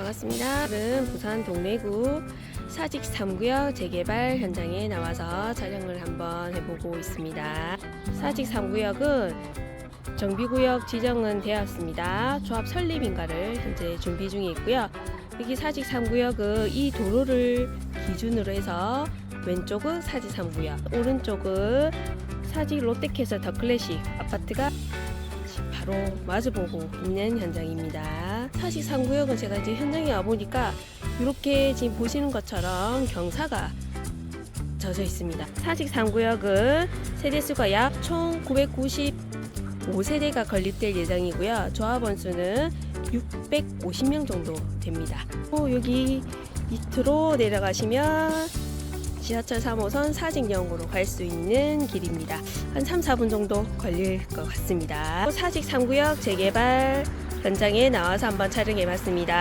반갑습니다. 오늘은 부산 동래구 사직 3구역 재개발 현장에 나와서 촬영을 한번 해보고 있습니다. 사직 3구역은 정비구역 지정은 되었습니다. 조합 설립 인가를 현재 준비 중에 있고요. 여기 사직 3구역은 이 도로를 기준으로 해서 왼쪽은 사직 3구역, 오른쪽은 사직 롯데캐슬 더 클래식 아파트가 바로 마주보고 있는 현장입니다. 사직 3구역은 제가 이제 현장에 와보니까 이렇게 지금 보시는 것처럼 경사가 젖어 있습니다. 사직 3구역은 세대수가 약 총 995세대가 건립될 예정이고요. 조합원 수는 650명 정도 됩니다. 또 여기 밑으로 내려가시면 지하철 3호선 사직역으로 갈 수 있는 길입니다. 한 3, 4분 정도 걸릴 것 같습니다. 사직 3구역 재개발 현장에 나와서 한번 촬영해 봤습니다.